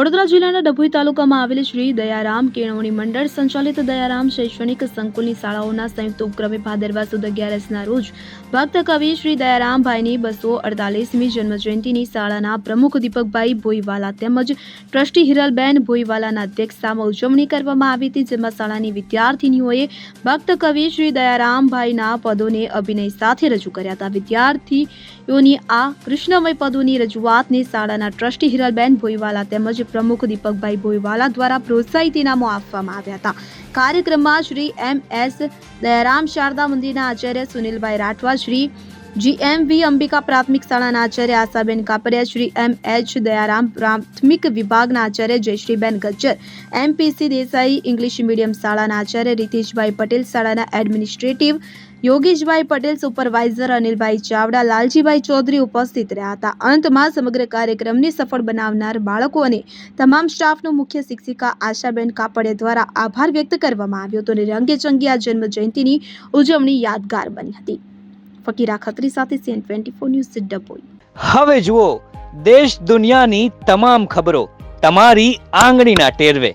વડોદરા જિલ્લાના ડભોઈ તાલુકામાં આવેલ શ્રી દયારામ કેળવણી મંડળ સંચાલિત દયારામ શૈક્ષણિક સંકુલની શાળાઓના સંયુક્ત ઉપક્રમે ભાદરવા સુદ અગિયારસના રોજ ભક્ત કવિ શ્રી દયારામભાઈની બસો અડતાલીસમી જન્મજયંતિની શાળાના પ્રમુખ દીપકભાઈ ભોઈવાલા તેમજ ટ્રસ્ટી હિરલબેન ભોઈવાલાના અધ્યક્ષતામાં ઉજવણી કરવામાં આવી હતી, જેમાં શાળાની વિદ્યાર્થીનીઓએ ભક્ત કવિ શ્રી દયારામભાઈના પદોને અભિનય સાથે રજૂ કર્યા હતા. વિદ્યાર્થીઓની આ કૃષ્ણમય પદોની રજૂઆતને શાળાના ટ્રસ્ટી હિરલબેન ભોઈવાલા તેમજ પ્રમુખ દીપકભાઈ ભોયવાલા દ્વારા પ્રોત્સાહિત ઇનામો આપવામાં આવ્યા હતા. કાર્યક્રમમાં શ્રી એમ એસ દયારામ શારદા મંદિરના આચાર્ય સુનિલભાઈ રાઠવા, શ્રી જીએમવી અંબિકા પ્રાથમિક શાળાના આચાર્ય આશાબેન કાપડિયા, શ્રી એમ એચ દયારામ પ્રાથમિક વિભાગના આચાર્ય જયશ્રીબેન Gajjar MPC Desai English medium શાળાના આચાર્ય રીતેશભાઈ પટેલ શાળાના એડમિનિસ્ટ્રેટિવ યોગેશભાઈ પટેલ, સુપરવાઇઝર અનિલભાઈ ચાવડા, લાલજીભાઈ ચૌધરી ઉપસ્થિત રહ્યા હતા. અંતમાં સમગ્ર કાર્યક્રમને સફળ બનાવનાર બાળકો અને તમામ સ્ટાફનો મુખ્ય શિક્ષિકા આશાબેન કાપડિયા દ્વારા આભાર વ્યક્ત કરવામાં આવ્યો હતો અને રંગેચંગી આ જન્મ જયંતિની ઉજવણી યાદગાર બની હતી. ફકીરા ખત્રી સાથે CN twenty four news Dabhoi હવે જુઓ, દેશ દુનિયાની તમામ ખબરો તમારી આંગળીના ટેરવે.